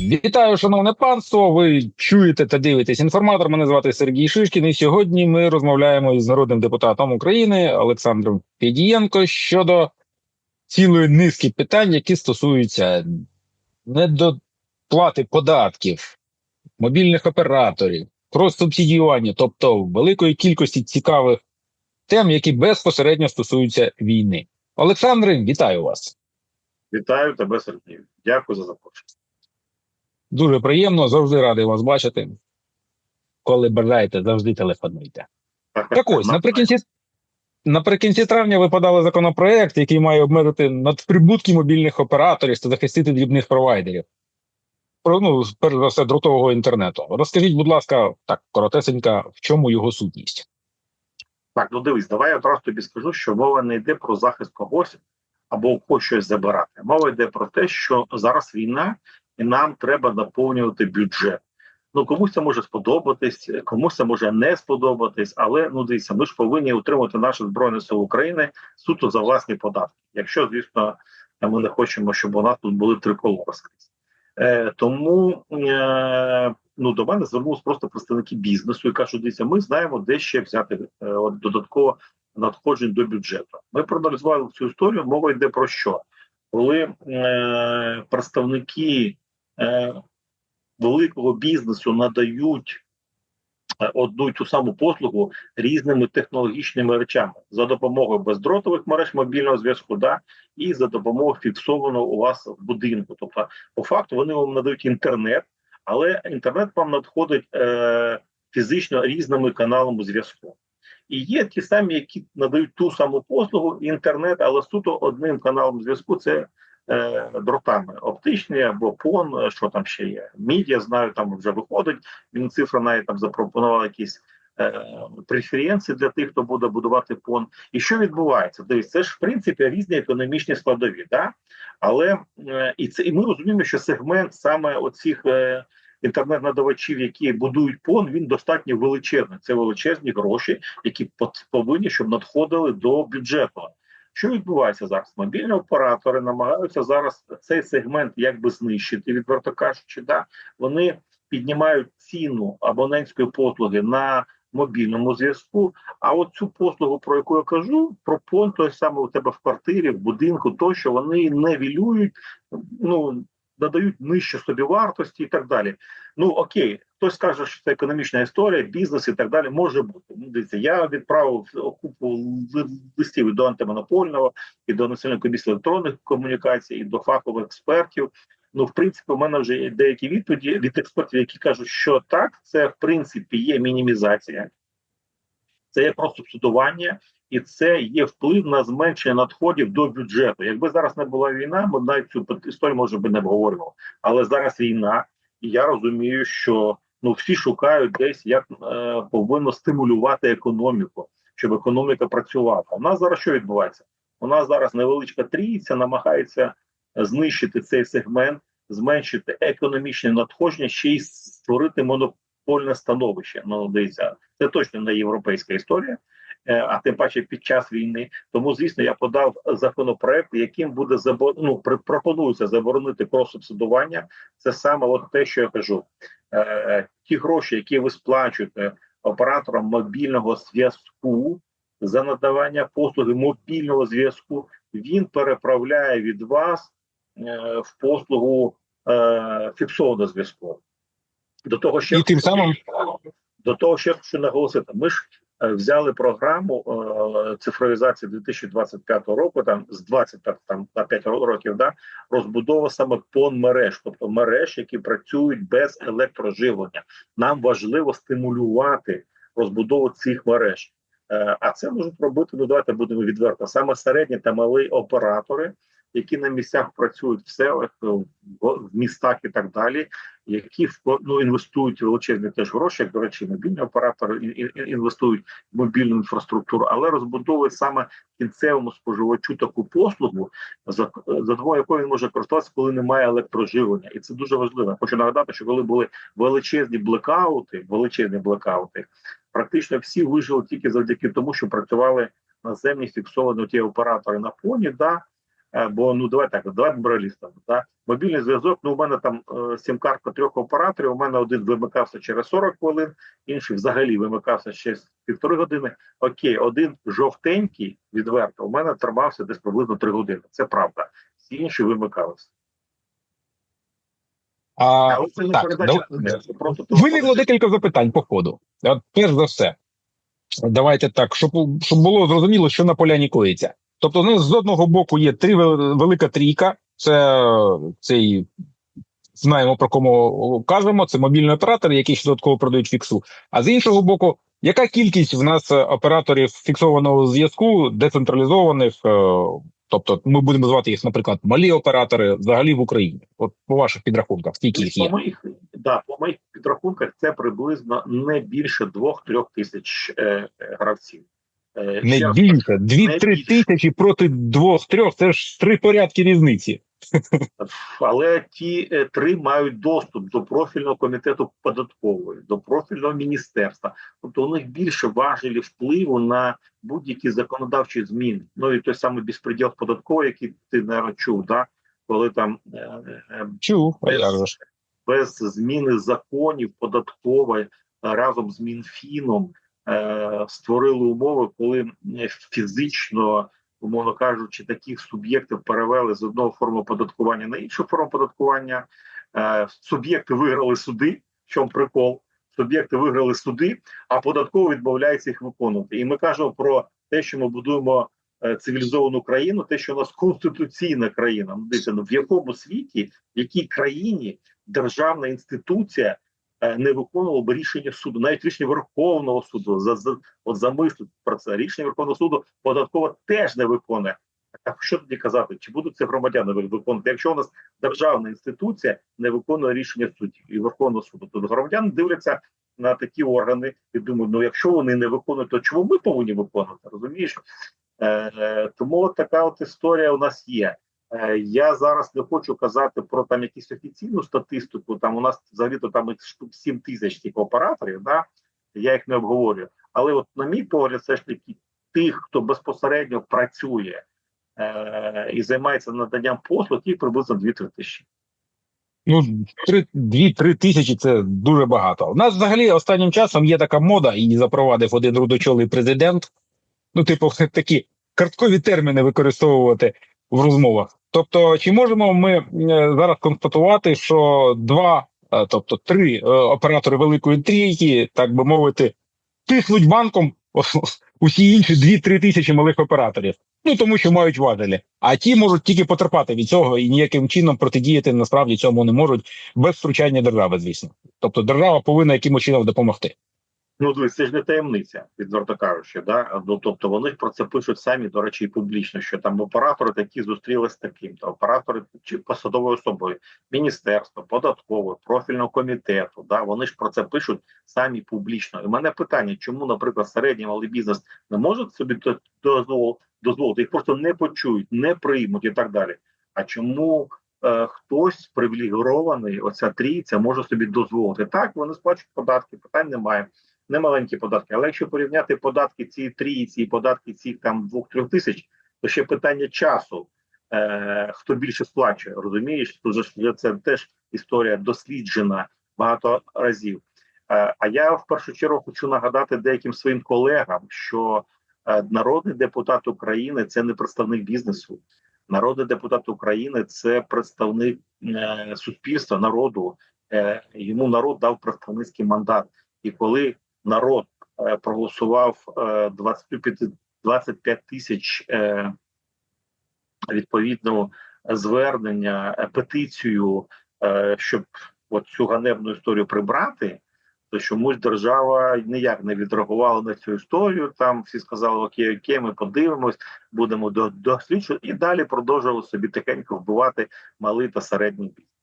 Вітаю, шановне панство. Ви чуєте та дивитесь інформатор. Мене звати Сергій Шишкін. І сьогодні ми розмовляємо із народним депутатом України Олександром Федієнко щодо цілої низки питань, які стосуються недоплати податків, мобільних операторів, крос-субсидіювання, тобто великої кількості цікавих тем, які безпосередньо стосуються війни. Олександре, вітаю вас. Вітаю тебе, Сергію. Дякую за запрошення. Дуже приємно, завжди радий вас бачити. Коли бажаєте, завжди телефонуйте. Так ось, наприкінці наприкінці травня ви подали законопроект, який має обмежити надприбутки мобільних операторів та захистити дрібних провайдерів. Про ну, перш за все, дротового інтернету. Розкажіть, будь ласка, так коротесенька, в чому його сутність? Так, ну дивись, давай я одразу тобі скажу, що мова не йде про захист когось або у когось щось забирати. Мова йде про те, що зараз війна, і нам треба наповнювати бюджет. Ну комусь це може сподобатись, комусь це може не сподобатись, але ну дивіться, ми ж повинні утримувати наші збройні сили України суто за власні податки. Якщо, звісно, ми не хочемо, щоб у нас тут були триколори скрізь. Е, Тому е, ну до мене звернулися просто представники бізнесу і кажуть, дивіться, ми знаємо, де ще взяти е, от, додатково надходжень до бюджету. Ми проаналізували цю історію. Мова йде про що? Коли е, представники е, великого бізнесу надають е, одну й ту саму послугу різними технологічними речами за допомогою бездротових мереж мобільного зв'язку, да і за допомогою фіксованого у вас в будинку. Тобто, по факту, вони вам надають інтернет, але інтернет вам надходить е, фізично різними каналами зв'язку. І є ті самі, які надають ту саму послугу інтернет, але суто одним каналом зв'язку це е, дротами оптичні або пон, е, що там ще є. Мідія знаю, там вже виходить. Він цифра навіть там запропонував якісь е, преференції для тих, хто буде будувати пон. І що відбувається? Дивіться, це ж в принципі різні економічні складові, да? але е, і це і ми розуміємо, що сегмент саме оцих. Інтернет-надавачів, які будують пон, він достатньо величезний. Це величезні гроші, які повинні щоб надходили до бюджету. Що відбувається зараз? Мобільні оператори намагаються зараз цей сегмент якби знищити, відверто кажучи, да вони піднімають ціну абонентської послуги на мобільному зв'язку. А от цю послугу, про яку я кажу, про пон той саме у тебе в квартирі, в будинку, тощо вони не вілюють. Ну надають нижче собі вартості і так далі. Ну окей, хтось каже, що це економічна історія, бізнес і так далі. Може бути. Ну, дивіться, я відправив купу листів до антимонопольного, і до національної комісії електронних комунікацій, і до фахових експертів. Ну, в принципі, у мене вже є деякі відповіді від експертів, які кажуть, що так, це в принципі є мінімізація, це є просто субсидування, і це є вплив на зменшення надходів до бюджету. Якби зараз не була війна, ми навіть цю історію може би не обговорювали. Але зараз війна, і я розумію, що ну всі шукають десь як е, повинно стимулювати економіку, щоб економіка працювала. У нас зараз що відбувається? У нас зараз невеличка трійця намагається знищити цей сегмент, зменшити економічне надходження, ще й створити монопольне становище. Ну дивіться, це точно не європейська історія. Е, а тим паче під час війни. Тому, звісно, я подав законопроект, яким буде забор... ну, пропонується заборонити просубсидування. Це саме от те, що я кажу: Е, ті гроші, які ви сплачуєте операторам мобільного зв'язку за надавання послуги мобільного зв'язку, він переправляє від вас е, в послугу е, фіксованого зв'язку. До того ще і тим самим до того, ще хочу наголосити, ми ж Е, взяли програму е, цифровізації 2025 року, там з 25 там на 5 років, да розбудова саме пон мереж, тобто мереж, які працюють без електроживлення. Нам важливо стимулювати розбудову цих мереж. Е, а це можуть робити. Ну давайте будемо відверто. Саме середні та малі оператори, які на місцях працюють в селах, в містах і так далі, які ну, інвестують величезні теж гроші, як до речі, мобільні оператори інвестують в мобільну інфраструктуру, але розбудовують саме кінцевому споживачу таку послугу, за за двоє якої він може користуватися, коли немає електроживлення, і це дуже важливо. Хочу нагадати, що коли були величезні блекаути, величезні блекаути, практично всі вижили тільки завдяки тому, що працювали наземні фіксовані ті оператори на фоні. да, Е, Бо ну давай так, давай будемо. Да? Мобільний зв'язок. Ну, у мене там е, сім-картка трьох операторів. У мене один вимикався через 40 хвилин, інший взагалі вимикався через півтори години. Окей, один жовтенький відверто. У мене тримався десь приблизно 3 години. Це правда. Всі інші вимикалися. А, Але це не так, це просто Виникло декілька запитань по ходу. От, перш за все, давайте так, щоб, щоб було зрозуміло, що на поляні коїться. Тобто, у нас з одного боку є три велика трійка, це цей. Знаємо про кому кажемо. Це мобільні оператори, які ще додатково продають фіксу. А з іншого боку, яка кількість в нас е, операторів фіксованого зв'язку, децентралізованих? е, Тобто, ми будемо звати їх, наприклад, малі оператори взагалі в Україні. От по ваших підрахунках, скільки їх По моїх, да, по моїх підрахунках це приблизно не більше 2-3 тисяч е, гравців. Е, Не більше, дві-три тисячі проти двох-трьох. Це ж три порядки різниці. Але ті е, три мають доступ до профільного комітету податкової, до профільного міністерства. Тобто у них більше важелі впливу на будь-які законодавчі зміни. Ну і той самий безпреділ податковий, який ти не чув, да? коли там е, е, Чув, Без- без зміни законів податкової е, разом з Мінфіном створили умови, коли е, фізично, умовно кажучи, таких суб'єктів перевели з одного форми оподаткування на іншу форму оподаткування. Е, суб'єкти виграли суди. В чому прикол? Суб'єкти виграли суди, а податково відмовляється їх виконувати. І ми кажемо про те, що ми будуємо е, цивілізовану країну, те, що у нас конституційна країна. Ну, дивіться, ну, в якому світі, в якій країні державна інституція е, не виконувала б рішення суду, навіть рішення Верховного суду за, за от замислити про це. Рішення Верховного суду податкова теж не виконує. Так що тоді казати? Чи будуть це громадяни виконувати? Якщо у нас державна інституція не виконує рішення суддів і Верховного суду, то громадяни дивляться на такі органи і думають: ну якщо вони не виконують, то чому ми повинні виконувати? Розумієш? Е, е, тому така от історія у нас є. Е, Я зараз не хочу казати про там якусь офіційну статистику. Там у нас взагалі то там штук 7 тисяч тих операторів. Да? Я їх не обговорюю. Але от на мій погляд, все ж таки, тих, хто безпосередньо працює е, і займається наданням послуг, їх приблизно 2-3 тисячі. Ну, три, дві-три тисячі це дуже багато. У нас взагалі останнім часом є така мода, і запровадив один рудочолий президент. Ну, типу, такі карткові терміни використовувати в розмовах. Тобто, чи можемо ми е, зараз констатувати, що два, е, тобто три е, оператори великої трійки, так би мовити, тиснуть банком усі інші дві-три тисячі малих операторів. Ну тому що мають важелі. А ті можуть тільки потерпати від цього і ніяким чином протидіяти насправді цьому не можуть без втручання держави, звісно. Тобто держава повинна якимось чином допомогти. Ну, дивись, це ж не таємниця, відверто кажучи. Да? Ну, тобто вони про це пишуть самі, до речі, і публічно, що там оператори такі зустрілися з таким, то оператори чи посадовою особою, міністерства, податкового, профільного комітету. Да? Вони ж про це пишуть самі публічно. І мене питання, чому, наприклад, середній малий бізнес не може собі до- дозвол- дозволити, їх просто не почують, не приймуть і так далі. А чому е, хтось привілегований, оця трійця, може собі дозволити? Так, вони сплачують податки, питань немає не маленькі податки. Але якщо порівняти податки цієї трійці і податки цих там двох-трьох тисяч, то ще питання часу. Е, хто більше сплачує, розумієш? Тут же це теж історія досліджена багато разів. Е, а я в першу чергу хочу нагадати деяким своїм колегам, що е, народний депутат України це не представник бізнесу. Народний депутат України це представник е, суспільства, народу. Е, йому народ дав представницький мандат. І коли народ е, проголосував е, 25, 25 тисяч е, відповідно звернення, петицію, щоб от цю ганебну історію прибрати, то чомусь держава ніяк не відреагувала на цю історію. Там всі сказали: Окей, окей, ми подивимось, будемо до- досліджувати, і далі продовжували собі тихенько вбивати малий та середній бізнес.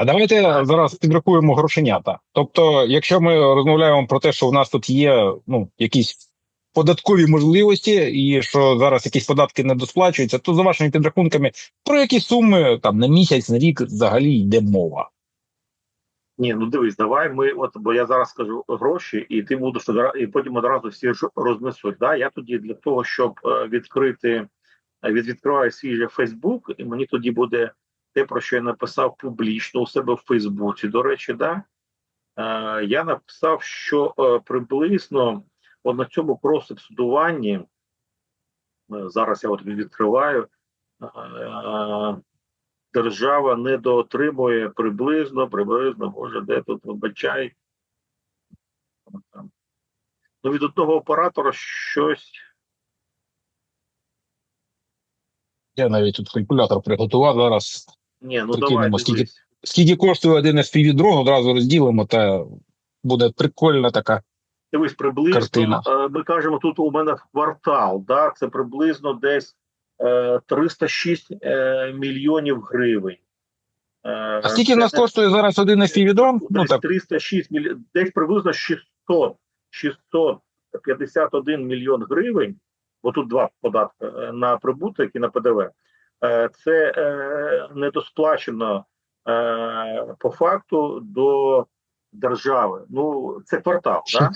А давайте зараз підрахуємо грошенята. Тобто, якщо ми розмовляємо про те, що в нас тут є ну якісь податкові можливості, і що зараз якісь податки не досплачуються, то за вашими підрахунками про які суми там на місяць, на рік взагалі йде мова. Ні, ну дивись, давай ми, от бо я зараз скажу гроші, і ти будеш і потім одразу всі рознесуть. Да? Я тоді для того, щоб е, відкрити е, від відкриваю свій же Фейсбук, і мені тоді буде те, про що я написав публічно у себе в Фейсбуці. До речі, да е, я написав, що е, приблизно от на цьому просубсидуванні, е, зараз я от відкриваю, е, держава недоотримує приблизно, приблизно, може, де тут вибачай. Ну, від одного оператора щось. Я навіть тут калькулятор приготував зараз. Ні, ну Прикинемо, давай, скільки- дивись. Скільки коштує один FPV дрон, одразу розділимо, та буде прикольна така. Дивись, приблизно Картина. е, ми кажемо, тут у мене квартал, да, це приблизно десь е, 306 е, мільйонів гривень. Е, А скільки в нас коштує зараз один FPV дрон? Ну так, 306 мільйонів, десь приблизно 600, 651 мільйон гривень, бо тут два податки е, на прибуток і на ПДВ. Е, Це е, недосплачено е, по факту до держави. Ну, це квартал, да?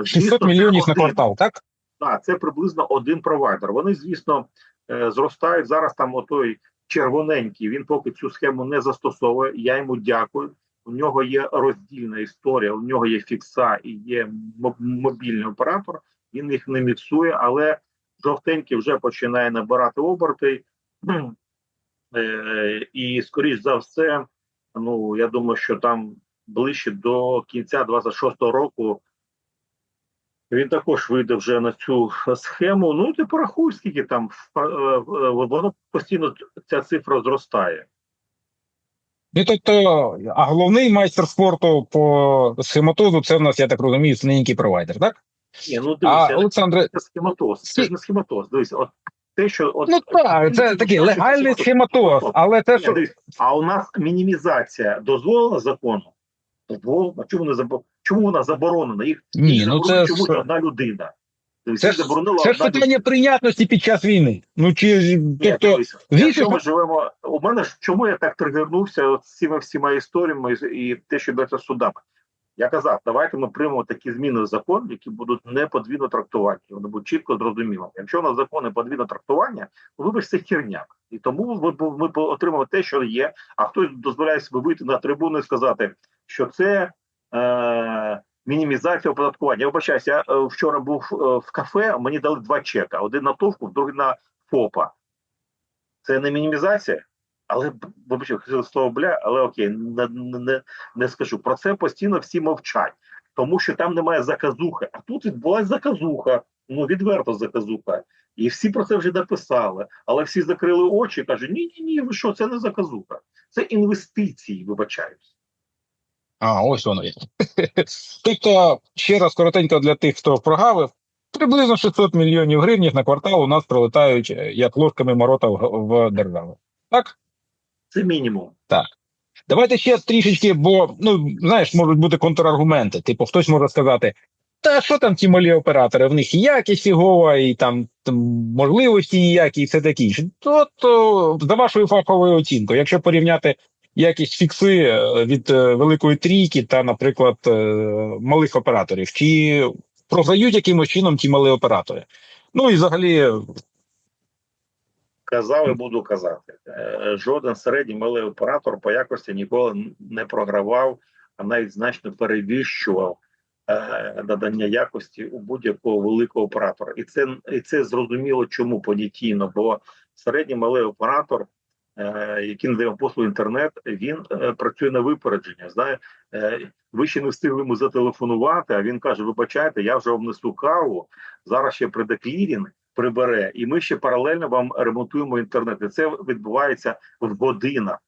Е, 600 мільйонів на квартал, так? Так, це приблизно один провайдер. Вони, звісно, зростають зараз. Там отой червоненький. Він поки цю схему не застосовує. Я йому дякую. У нього є роздільна історія. У нього є фікса і є мобільний оператор. Він їх не міксує, але жовтенький вже починає набирати оберти. Е, І скоріш за все, ну я думаю, що там ближче до кінця 26-го року він також вийде вже на цю схему. Ну ти порахуй, скільки там е, е, воно постійно ця цифра зростає. Ну тобто, а головний майстер спорту по схематозу це в нас, я так розумію, синенький провайдер, так? Ні, ну А дивися, Олександре, це схематоз. Це ж не схематоз. Дивися, от те, що от ну так, це такий легальний схематоз, але Ні, що а у нас мінімізація дозволена законом. Дозволена. Чому не забо... Чому вона заборонена? Їх ні, ну це чомусь ж одна людина. Тобто це ж це ж питання прийнятності під час війни. Ну чи тобто, якщо ми живемо. У мене ж чому я так тригернувся з цими всіма історіями і і те, що йдеться з судами. Я казав, давайте ми приймемо такі зміни в закон, які будуть не подвійно трактовані. Вони будуть чітко зрозумілими. Якщо у нас закони подвійно трактування, то вибач це херня. І тому ми, ми отримали те, що є. А хтось дозволяє себе вийти на трибуну і сказати, що це. Е- Мінімізація оподаткування. Я вибачаюся, я е, вчора був е, в кафе, мені дали два чека: один на товку, другий на ФОПа. Це не мінімізація, але вибачте, хотіли слово бля, але окей, не, не, не скажу. Про це постійно всі мовчать, тому що там немає заказухи. А тут відбулася заказуха, ну відверто заказуха. І всі про це вже написали, але всі закрили очі і кажуть: ні, ні, ні, ви що, це не заказуха, це інвестиції, вибачаюсь. А, ось воно є. тобто, ще раз коротенько для тих, хто прогавив, приблизно 600 мільйонів гривень на квартал у нас прилетають е, як ложками морота в державу. Так? Це мінімум. Так. Давайте ще трішечки, бо ну знаєш, можуть бути контраргументи. Типу, хтось може сказати: та що там ті малі оператори? В них і якість фігова, і там, там можливості ніякі, і все таке інше. То, то за вашою фаховою оцінкою, якщо порівняти якість фікси е, від е, великої трійки та, наприклад, е, малих операторів, чи програють якимось чином ті малі оператори? Ну і взагалі, Казав і буду казати. Е, Жоден середній малий оператор по якості ніколи не програвав, а навіть значно перевищував е, надання якості у будь-якого великого оператора. І це і це зрозуміло, чому понятійно, бо середній малий оператор, е, який надає послугу інтернет, він працює на випередження. Знає, ви ще не встигли йому зателефонувати, а він каже: Вибачайте, я вже вам несу каву. Зараз ще прийде клірінг, прибере, і ми ще паралельно вам ремонтуємо інтернет. І це відбувається в годинах.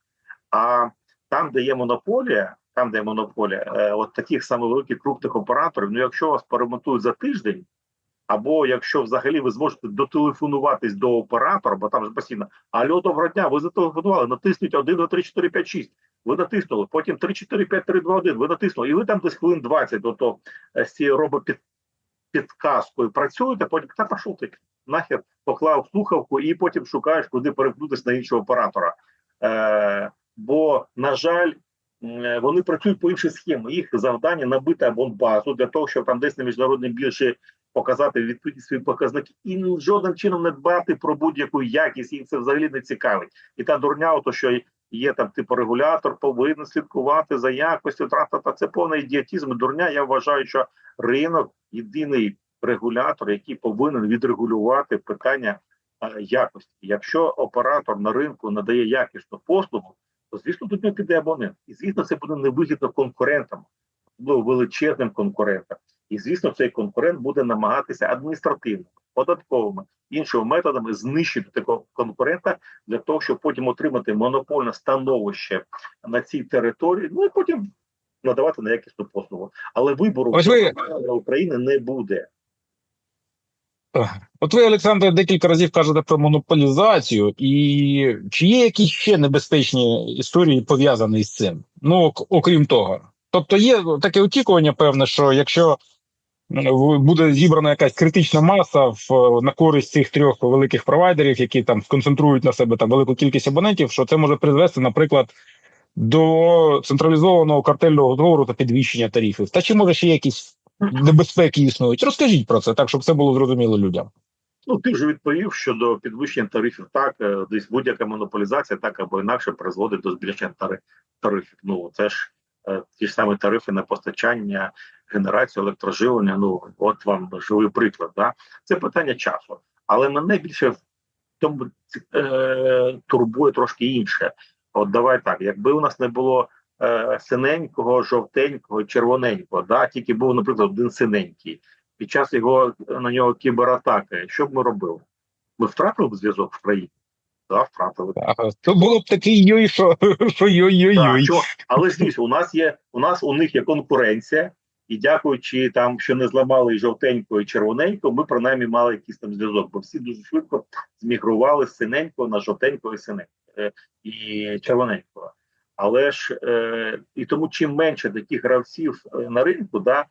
А там, де є монополія, там, де є монополія, е, от таких саме великих крупних операторів, ну якщо вас поремонтують за тиждень, або якщо взагалі ви зможете дотелефонуватись до оператора, бо там ж постійно алло, доброго дня, ви зателефонували, натисніть 1, 2, 3, 4, 5, 6. Ви натиснули, потім 3, 4, 5, 3, 2, 1, ви натиснули, і ви там десь хвилин 20 ото е, з цією робопід підказкою працюєте, потім та пішов ти нахер поклав слухавку і потім шукаєш, куди перемкнутися на іншого оператора. Е, бо, на жаль, е, вони працюють по іншій схемі. Їх завдання набити абонбазу для того, щоб там десь на міжнародній біржі показати відповідні свої показники, і жодним чином не дбати про будь-яку якість. Їх це взагалі не цікавить. І та дурня, ото що є там типу регулятор, повинен слідкувати за якостю. Трата та це повний ідіотизм. і Дурня. Я вважаю, що ринок єдиний регулятор, який повинен відрегулювати питання е, якості. Якщо оператор на ринку надає якісну послугу, то звісно тут не піде абонент. І звісно, це буде невигідно конкурентам, особливо величезним конкурентам. І звісно, цей конкурент буде намагатися адміністративно, податковими іншими методами знищити такого конкурента для того, щоб потім отримати монопольне становище на цій території. Ну і потім надавати на якісну послугу. Але вибору Ось ви- України не буде. От ви, Олександр, декілька разів кажете про монополізацію, і чи є якісь ще небезпечні історії пов'язані з цим? Ну, ок- окрім того. Тобто є таке очікування, певне, що якщо буде зібрана якась критична маса в, на користь цих трьох великих провайдерів, які там сконцентрують на себе там велику кількість абонентів, що це може призвести, наприклад, до централізованого картельного договору та підвищення тарифів. Та чи може ще якісь небезпеки існують? Розкажіть про це, так щоб це було зрозуміло людям. Ну, ти вже відповів щодо підвищення тарифів. Так, е, десь будь-яка монополізація, так або інакше призводить до збільшення тари- тарифів. Ну це ж е, ті ж самі тарифи на постачання, генерацію електроживлення. Ну от вам живий приклад. Да? Це питання часу. Але мене більше в тому е, турбує трошки інше. От давай так, якби у нас не було е, синенького, жовтенького, червоненького, да, тільки був, наприклад, один синенький під час його на нього кібератаки, що б ми робили? Ми втратили б зв'язок в країні? Да, втратили. Ага, То було б такий йой, що, що йой-йой-йой. чого? Але ж дивіться, у нас є у нас у них є конкуренція, і дякуючи там, що не зламали і жовтенько, і червоненько, ми принаймні мали якийсь там зв'язок, бо всі дуже швидко змігрували з синенького на жовтенького і синенького е, і червоненького. Але ж е, і тому чим менше таких гравців е, на ринку, да,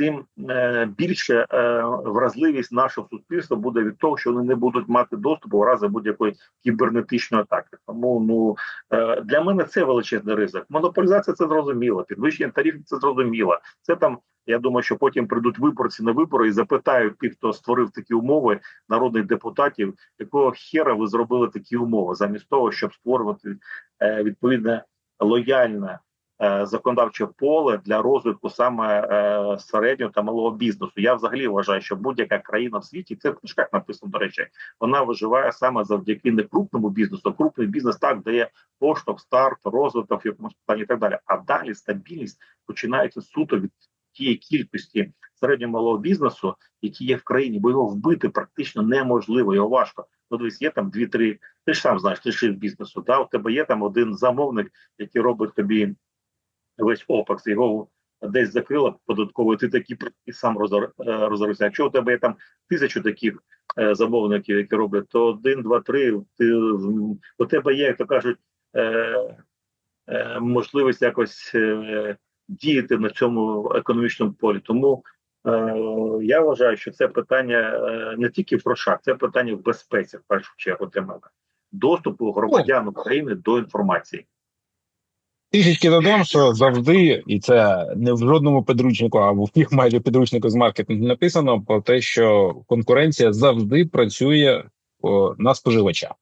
тим е, більше е, вразливість нашого суспільства буде від того, що вони не будуть мати доступу в разі будь-якої кібернетичної атаки. Тому ну е, для мене це величезний ризик. Монополізація це зрозуміло, підвищення тарифів це зрозуміло. Це там. Я думаю, що потім прийдуть виборці на вибори і запитають тих, хто створив такі умови, народних депутатів, якого хера ви зробили такі умови, замість того, щоб створювати е, відповідне лояльне е, законодавче поле для розвитку саме е, середнього та малого бізнесу. Я взагалі вважаю, що будь-яка країна в світі, це в книжках написано до речі, вона виживає саме завдяки не крупному бізнесу. Крупний бізнес так дає поштовх, старт, розвиток в якомусь плані і так далі. А далі стабільність починається суто від тієї кількості середнього малого бізнесу, які є в країні, бо його вбити практично неможливо, його важко. Ну, дивись, є там дві-три. Ти ж сам знаєш, ти із бізнесу. Да? У тебе є там один замовник, який робить тобі весь опекс, його десь закрила податково, ти такий і сам е, розорився. Якщо у тебе є там тисячу таких е, замовників, які роблять, то один, два, три. Ти у тебе є, як то кажуть, е, е, можливість якось е, діяти на цьому економічному полі. Тому е, я вважаю, що це питання е, не тільки в грошах, це питання в безпеці, в першу чергу для мене. Доступу громадян України до інформації. Трішечки додам, що завжди, і це не в жодному підручнику, а в всіх майже підручнику з маркетингу написано про те, що конкуренція завжди працює о, на споживача.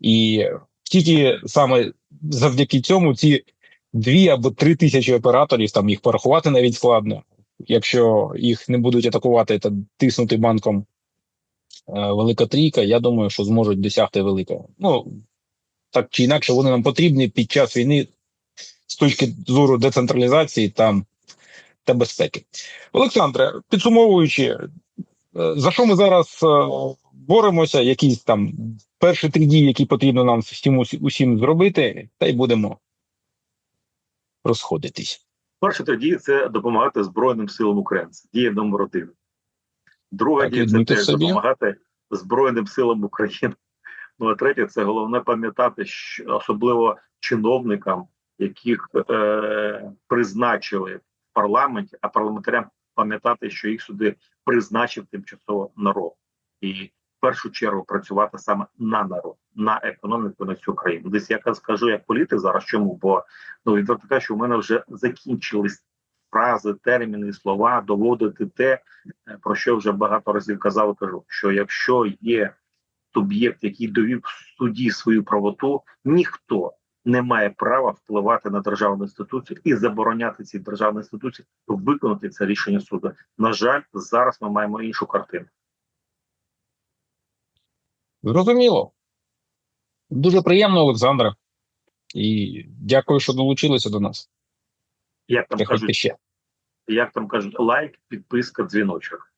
І тільки саме завдяки цьому ці дві або три тисячі операторів, там їх порахувати навіть складно, якщо їх не будуть атакувати та тиснути банком е, велика трійка, я думаю, що зможуть досягти великого. Ну так чи інакше, вони нам потрібні під час війни з точки зору децентралізації та, та безпеки. Олександре, підсумовуючи, е, за що ми зараз е, боремося, якісь там перші три дії, які потрібно нам всім усім зробити, та й будемо розходитись. Перша тоді це допомагати Збройним силам України. Дія номер один. Друга дія це теж собі. допомагати Збройним силам України. Ну а третє, це головне пам'ятати, що особливо чиновникам, яких е, призначили в парламенті, а парламентарям пам'ятати, що їх сюди призначив тимчасово народ. І в першу чергу працювати саме на народ, на економіку на цю країну. Десь я скажу як політик зараз. Чому? Бо ну відверто кажучи, у мене вже закінчились фрази, терміни, слова доводити те, е, про що вже багато разів казав. Кажу, що якщо є суб'єкт, який довів в суді свою правоту, ніхто не має права впливати на державну інституцію і забороняти цій державній інституції виконати це рішення суду. На жаль, зараз ми маємо іншу картину. Зрозуміло. Дуже приємно, Олександре. І дякую, що долучилися до нас. Як там Приходьте кажуть, ще. як там кажуть, лайк, підписка, дзвіночок.